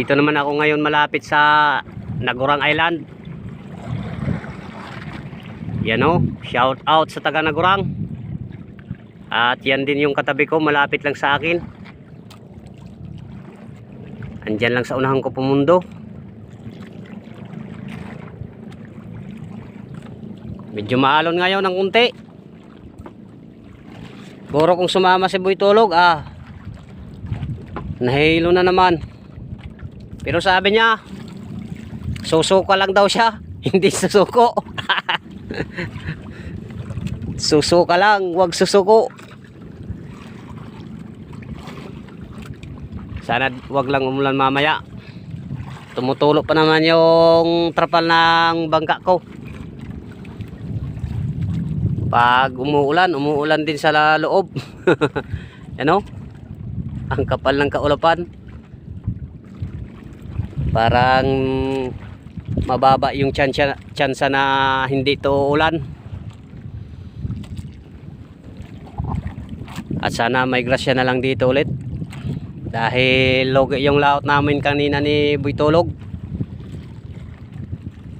Nandito naman ako ngayon malapit sa Nagurang Island. Yan o, shout out sa taga Nagurang. At yan din yung katabi ko, malapit lang sa akin. Andyan lang sa unahan ko pumundo. Medyo maalon ngayon ng kunti. Buro kung sumama si Boy Tulog, ah. Nahilo na naman. Pero sabi niya, susuko lang daw siya. Hindi susuko. susuka lang, wag susuko. Sana wag lang umulan mamaya. Tumutulo pa naman yung trapal ng bangka ko. Pag umuulan, umuulan din sa loob. ano? Ang kapal ng kaulapan. Parang mababa yung tsansa, tsansa na hindi to ulan. At sana may grasya na lang dito ulit. Dahil yung laot namin kanina ni Boy Tulog.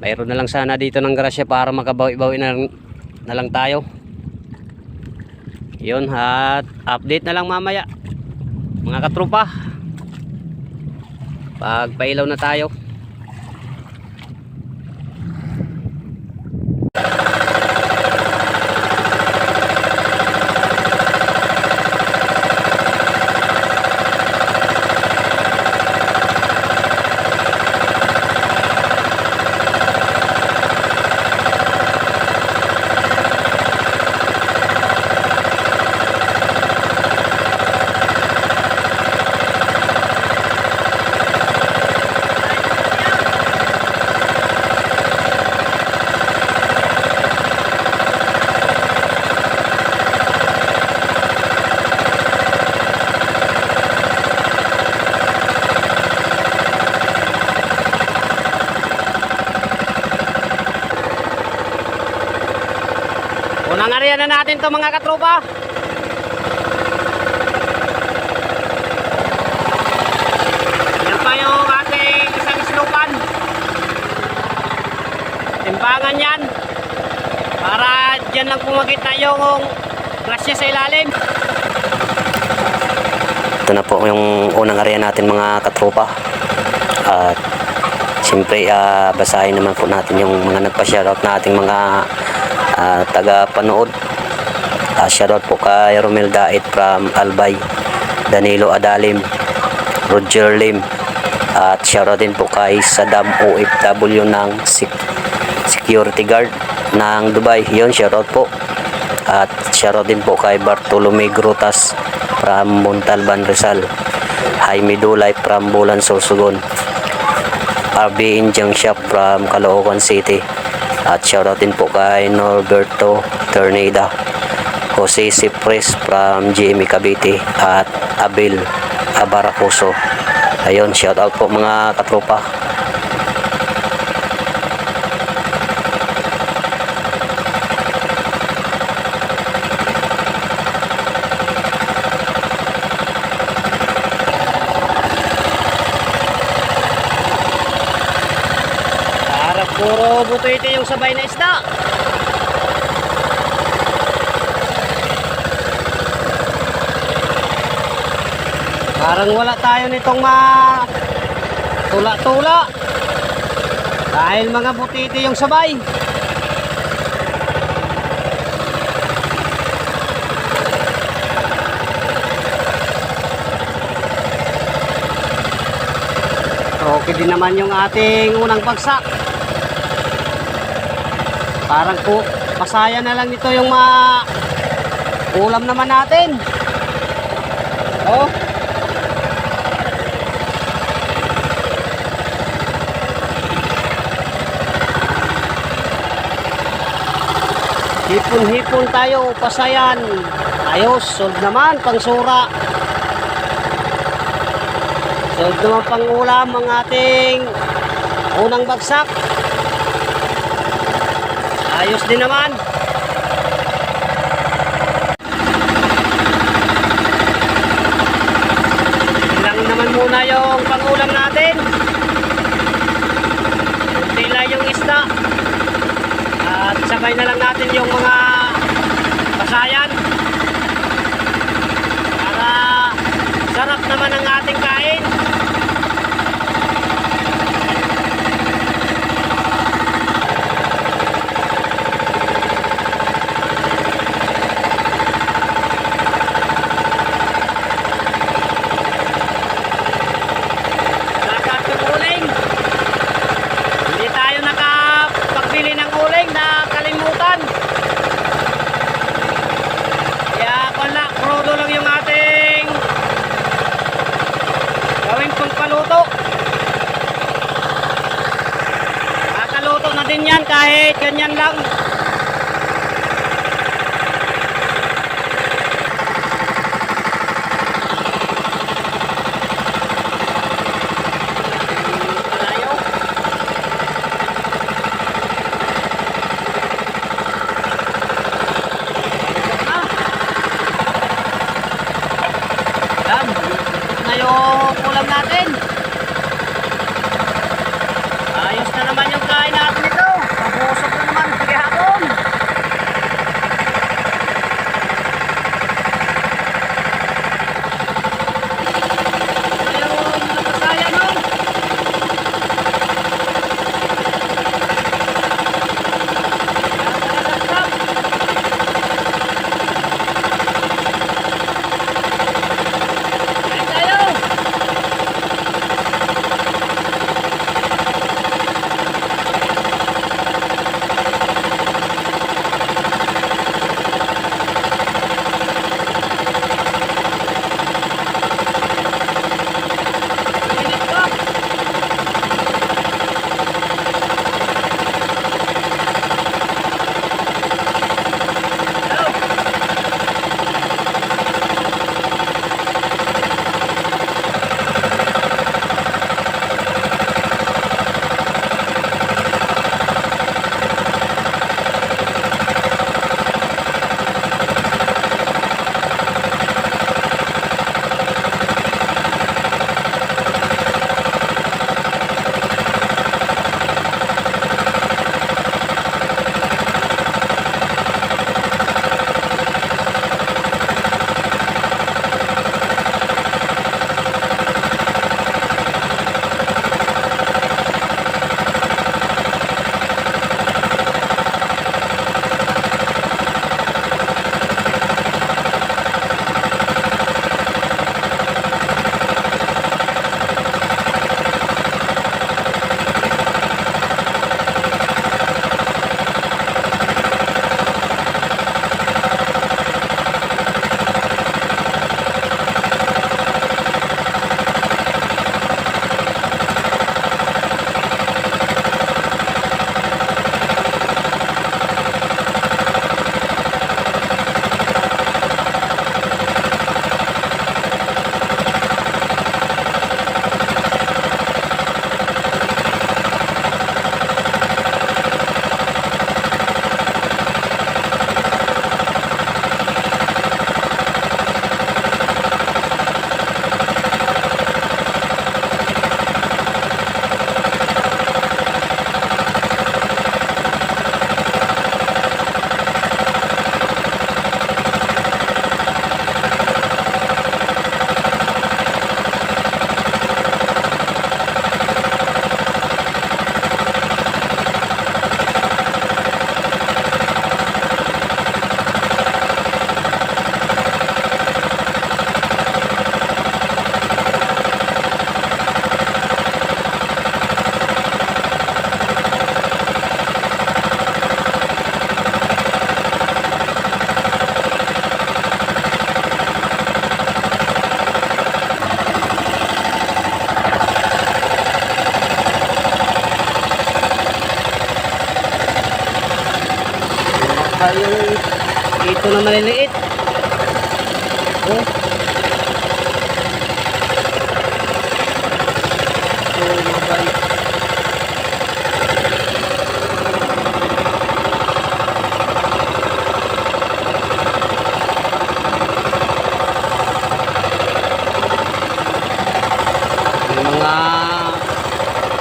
Mayroon na lang sana dito ng grasya para makabawi-bawi na, na lang tayo. Yun, at update na lang mamaya. Mga katropa. Pag pailaw na tayo. Unang area na natin to mga katropa. Yan pa yung ating isang islupan. Timbangan yan. Para dyan lang pumakita yung grasya sa ilalim. Ito na po yung unang area natin mga katropa. At siyempre ah, basahin naman po natin yung mga nagpa-shoutout nating mga ah, taga-panood. Uh, shoutout po kay Romel Dait from Albay, Danilo Adalim, Roger Lim, at shoutout din po kay Saddam OFW ng sec- security guard ng Dubai. Yun, shoutout po. At shoutout din po kay Bartolome Grutas from Montalban Rizal, Jaime Dulay from Bulan Sorsogon, RB Injang Shop from Caloocan City. At shoutout din po kay Norberto Ternida, Jose Cipres from GME Cavite at Abel Abaracoso. Ayun, shoutout po mga katropa. Para puro buto ito yung sabay na isda. Parang wala tayo nitong ma tula-tula. Dahil mga butiti yung sabay. Okay din naman yung ating unang bagsak. Parang po, pasaya na lang ito yung ma ulam naman natin. Oh. Hipon-hipon tayo, pasayan. Ayos, sold naman, pangsura. Sold naman pang ulam ang ating unang bagsak. Ayos din naman. Lang naman muna yung pangulam natin. Kunti yung isda. At sabay na lang natin yung mga pasayan. Para sarap naman ang ating kain. Na din yan kahit ganyan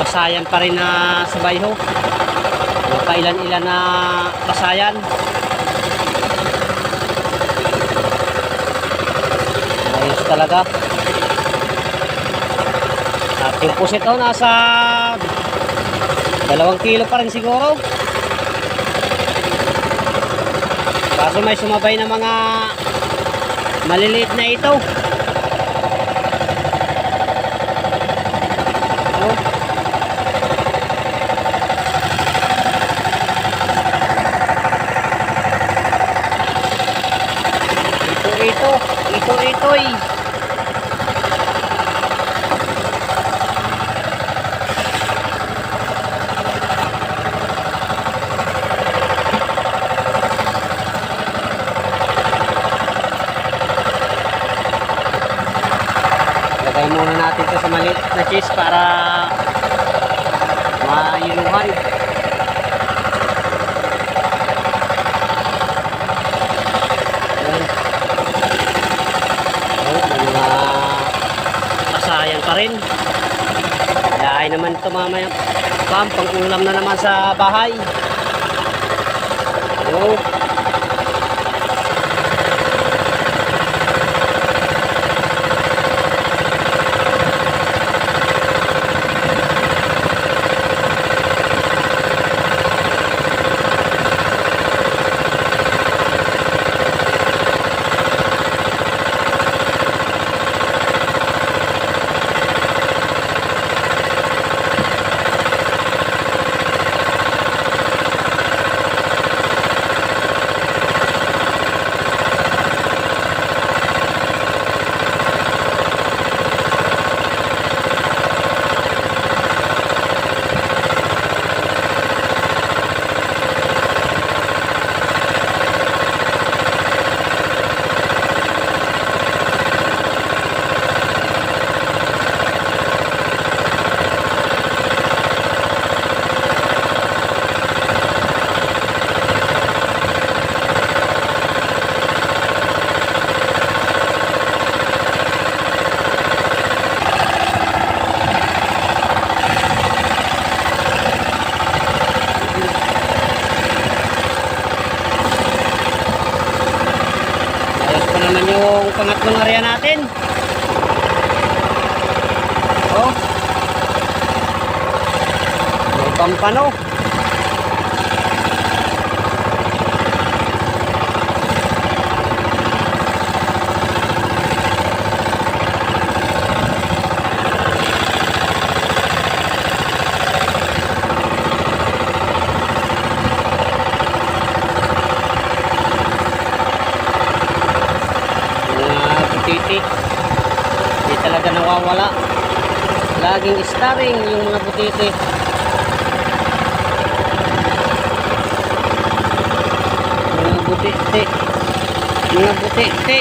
pasayan pa rin na sa bayho. Magkailan-ilan na kasayan. Ayos talaga. At yung pusit oh, nasa dalawang kilo pa rin siguro. Kaso may sumabay na mga maliliit na ito. Oh. Ito, ito. Ito, ito eh. Lagay muna natin ito sa maliit na cheese para mailuhan. Ayan. Oh, may mga kasayan pa rin. Kaya ay naman ito mamaya. Pam, pang ulam na naman sa bahay. Oh. Ayos pa naman yung pangatlong area natin. Oh. May pampano. mga butiti hindi talaga nawawala laging starring yung mga butiti. Mga butiti. Mga butiti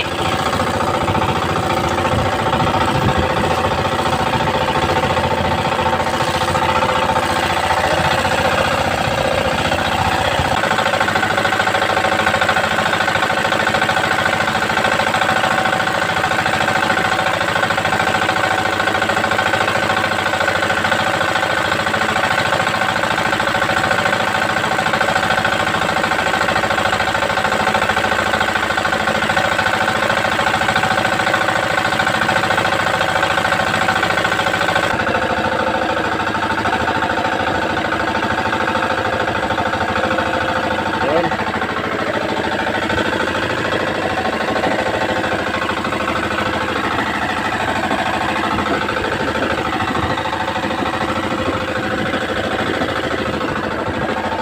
Yun.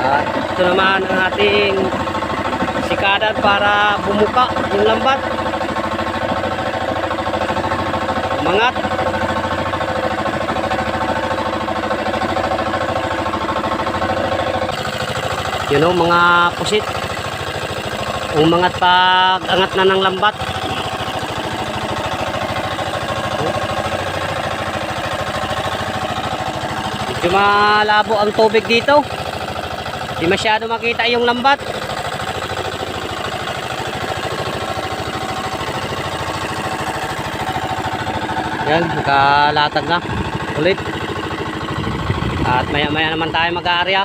At ito naman ang ating sikadan para bumuka yung lambat. Umangat. Yun o, mga pusit. Umangat pag angat na ng lambat. Medyo malabo ang tubig dito. Di masyado makita yung lambat. Yan, nakalatag na. Ulit. At maya maya naman tayo mag-aarya.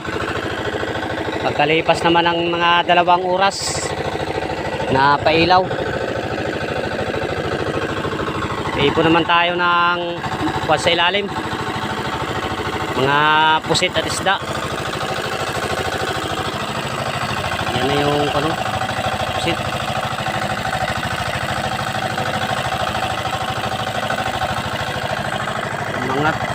Pagkalipas naman ng mga dalawang oras na pailaw. Ipo naman tayo ng kwan sa ilalim. Mga pusit at isda. Yan na yung ano, pusit. Mga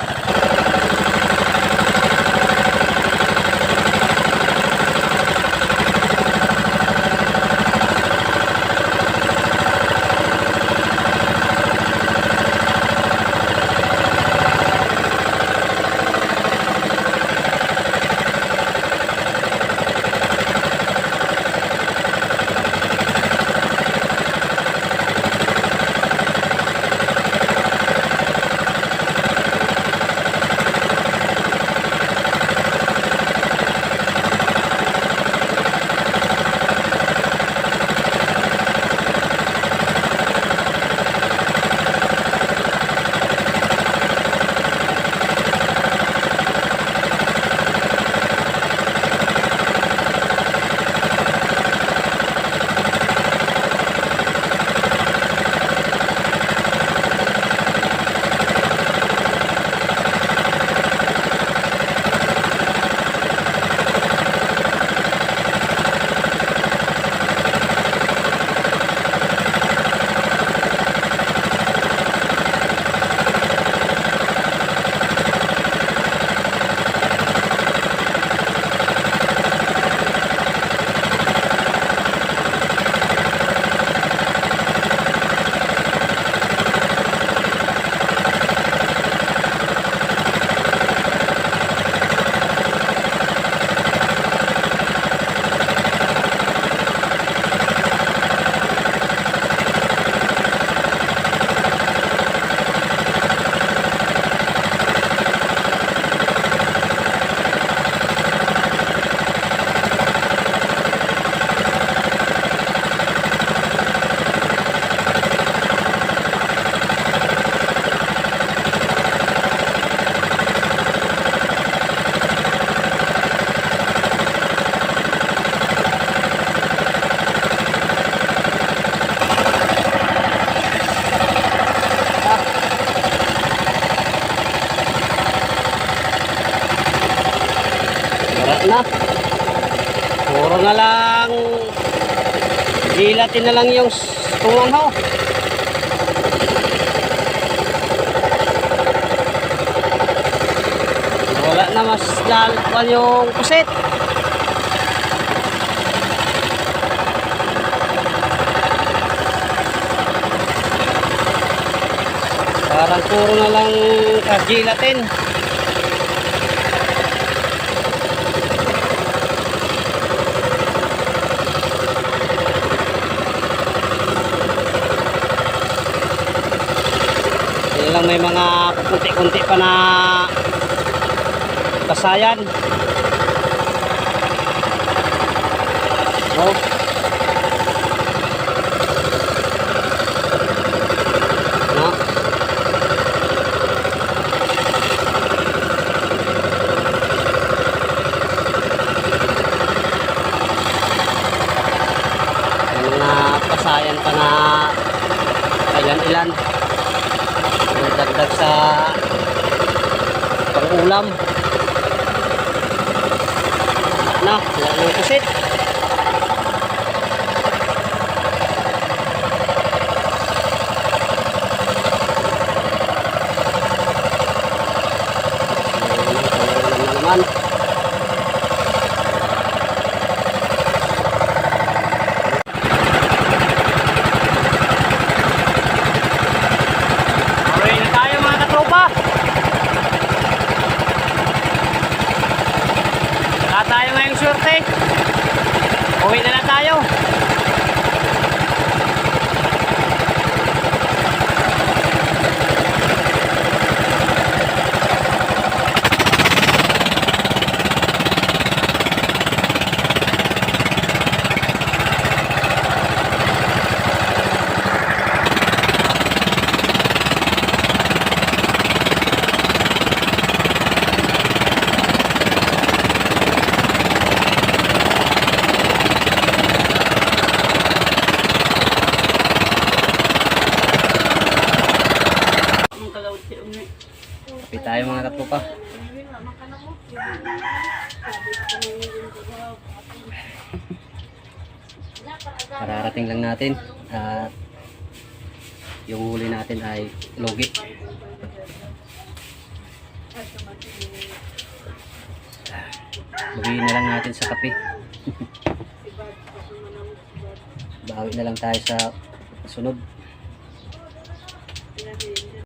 na lang yung tungan ho. Wala na mas lalakwan yung pusit. Parang puro na lang kagilatin. May mga kunti-kunti pa na kasayan. Oh. No. May mga kasayan pa na ilan-ilan dagdag sa pang-ulam. Na, wala nang kusit. Ayun, na naman. Uwi na tayo mga katropa. Wala tayo ngayong surte. Uwi na na tayo. Tayo mga katropa. Kararating lang natin at yung huli natin ay logi. Lugiin na lang natin sa kape. Bawi na lang tayo sa sunod.